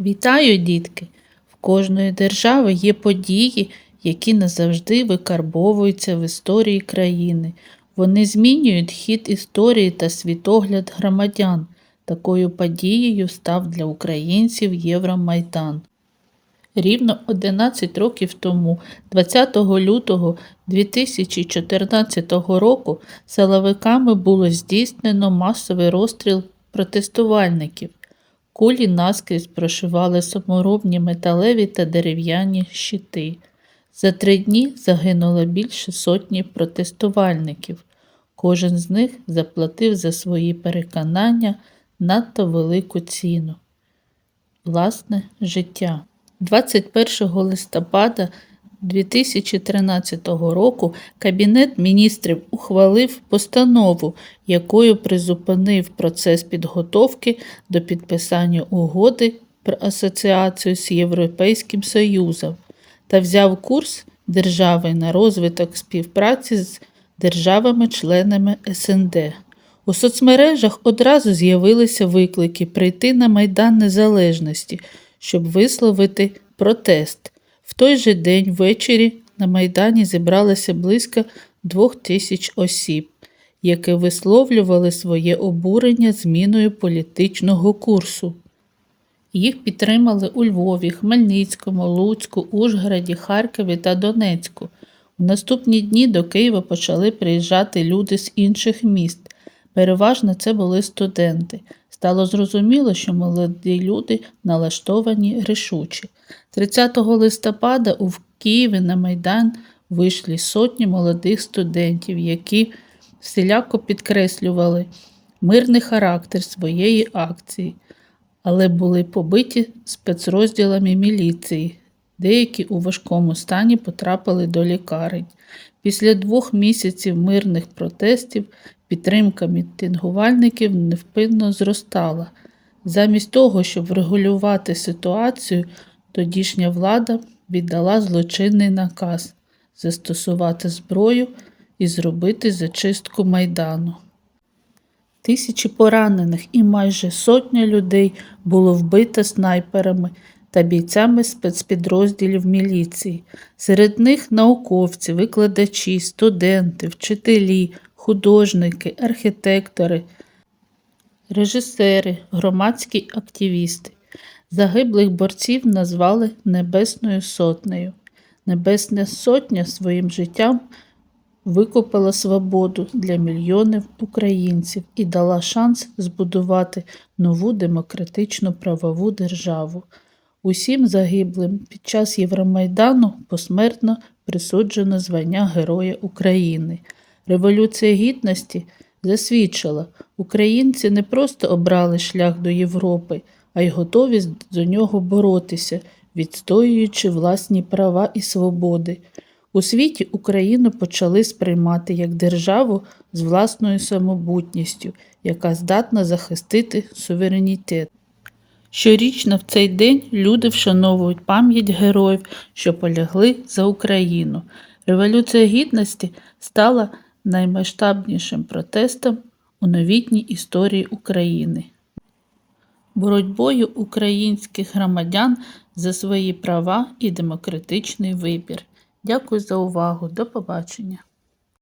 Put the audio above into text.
Вітаю, дітки! В кожної держави є події, які назавжди викарбовуються в історії країни. Вони змінюють хід історії та світогляд громадян. Такою подією став для українців Євромайдан. Рівно 11 років тому, 20 лютого 2014 року, силовиками було здійснено масовий розстріл протестувальників. Кулі наскрізь прошивали саморобні металеві та дерев'яні щити. За три дні загинуло більше сотні протестувальників. Кожен з них заплатив за свої переконання надто велику ціну власне життя. 21 листопада 2013 року Кабінет міністрів ухвалив постанову, якою призупинив процес підготовки до підписання угоди про асоціацію з Європейським Союзом та взяв курс держави на розвиток співпраці з державами-членами СНД. У соцмережах одразу з'явилися виклики прийти на Майдан Незалежності, щоб висловити протест. Той же день ввечері на Майдані зібралося близько двох тисяч осіб, які висловлювали своє обурення зміною політичного курсу. Їх підтримали у Львові, Хмельницькому, Луцьку, Ужгороді, Харкові та Донецьку. У наступні дні до Києва почали приїжджати люди з інших міст. Переважно це були студенти. Стало зрозуміло, що молоді люди налаштовані рішучі. 30 листопада у Києві на Майдан вийшли сотні молодих студентів, які всіляко підкреслювали мирний характер своєї акції, але були побиті спецрозділами міліції. Деякі у важкому стані потрапили до лікарень. Після двох місяців мирних протестів підтримка мітингувальників невпинно зростала. Замість того, щоб врегулювати ситуацію, тодішня влада віддала злочинний наказ застосувати зброю і зробити зачистку майдану. Тисячі поранених і майже сотня людей було вбито снайперами та бійцями спецпідрозділів міліції. Серед них науковці, викладачі, студенти, вчителі, художники, архітектори, режисери, громадські активісти. Загиблих борців назвали Небесною Сотнею. Небесна Сотня своїм життям викупила свободу для мільйонів українців і дала шанс збудувати нову демократичну правову державу. Усім загиблим під час Євромайдану посмертно присуджено звання Героя України. Революція Гідності засвідчила, українці не просто обрали шлях до Європи, а й готові до нього боротися, відстоюючи власні права і свободи. У світі Україну почали сприймати як державу з власною самобутністю, яка здатна захистити суверенітет. Щорічно в цей день люди вшановують пам'ять героїв, що полягли за Україну. Революція Гідності стала наймасштабнішим протестом у новітній історії України. Боротьбою українських громадян за свої права і демократичний вибір. Дякую за увагу. До побачення.